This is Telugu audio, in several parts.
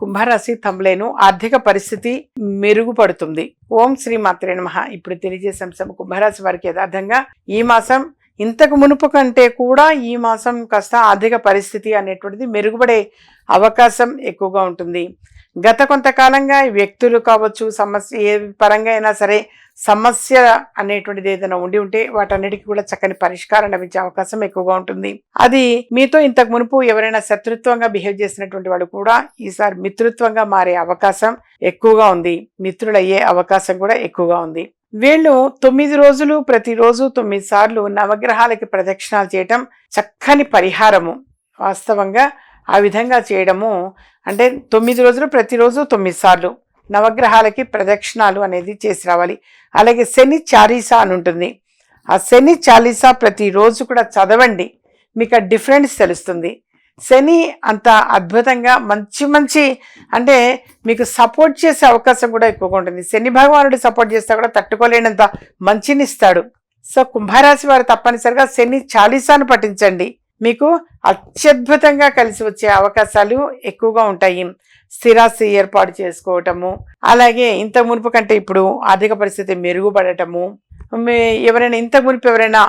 కుంభరాశి తమలేను ఆర్థిక పరిస్థితి మెరుగుపడుతుంది. ఓం శ్రీ మాత్రే నమః. ఇప్పుడు తెలియజేసే అంశం కుంభరాశి వారికి యథార్థంగా ఈ మాసం ఇంతకు మునుపు కంటే కూడా ఈ మాసం కాస్త ఆర్థిక పరిస్థితి అనేటువంటిది మెరుగుపడే అవకాశం ఎక్కువగా ఉంటుంది. గత కొంతకాలంగా వ్యక్తులు కావచ్చు సమస్య ఏ పరంగా అయినా సరే సమస్య అనేటువంటిది ఏదైనా ఉండి ఉంటే వాటన్నిటికీ కూడా చక్కని పరిష్కారం లభించే అవకాశం ఎక్కువగా ఉంటుంది. అది మీతో ఇంతకు మునుపు ఎవరైనా శత్రుత్వంగా బిహేవ్ చేసినటువంటి వాళ్ళు కూడా ఈసారి మిత్రుత్వంగా మారే అవకాశం ఎక్కువగా ఉంది. మిత్రులయ్యే అవకాశం కూడా ఎక్కువగా ఉంది. వీళ్ళు తొమ్మిది రోజులు ప్రతిరోజు తొమ్మిది సార్లు నవగ్రహాలకి ప్రదక్షిణాలు చేయటం చక్కని పరిహారము. వాస్తవంగా ఆ విధంగా చేయడము అంటే తొమ్మిది రోజులు ప్రతిరోజు తొమ్మిది సార్లు నవగ్రహాలకి ప్రదక్షిణాలు అనేది చేసి రావాలి. అలాగే శని చాలీసా అని ఉంటుంది. ఆ శని చాలీసా ప్రతిరోజు కూడా చదవండి. మీకు ఆ డిఫరెన్స్ తెలుస్తుంది. శని అంత అద్భుతంగా మంచి మంచి అంటే మీకు సపోర్ట్ చేసే అవకాశం కూడా ఎక్కువగా ఉంటుంది. శని భగవానుడు సపోర్ట్ చేస్తే కూడా తట్టుకోలేనంత మంచినిస్తాడు. సో కుంభరాశి వారు తప్పనిసరిగా శని చాలీసాను పఠించండి. మీకు అత్యద్భుతంగా కలిసి వచ్చే అవకాశాలు ఎక్కువగా ఉంటాయి. స్థిరాస్తి ఏర్పాటు చేసుకోవటము అలాగే ఇంత మునుపు కంటే ఇప్పుడు ఆర్థిక పరిస్థితి మెరుగుపడటము. ఎవరైనా ఇంత మునుపు ఎవరైనా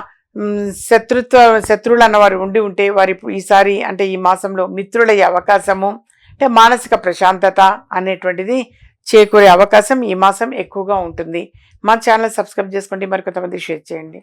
శత్రుత్వ శత్రువులు అన్నవారు ఉండి ఉంటే వారి ఈసారి అంటే ఈ మాసంలో మిత్రులయ్యే అవకాశము అంటే మానసిక ప్రశాంతత అనేటువంటిది చేకూరే అవకాశం ఈ మాసం ఎక్కువగా ఉంటుంది. మా ఛానల్ సబ్స్క్రైబ్ చేసుకోండి మరి కొంతమంది షేర్ చేయండి.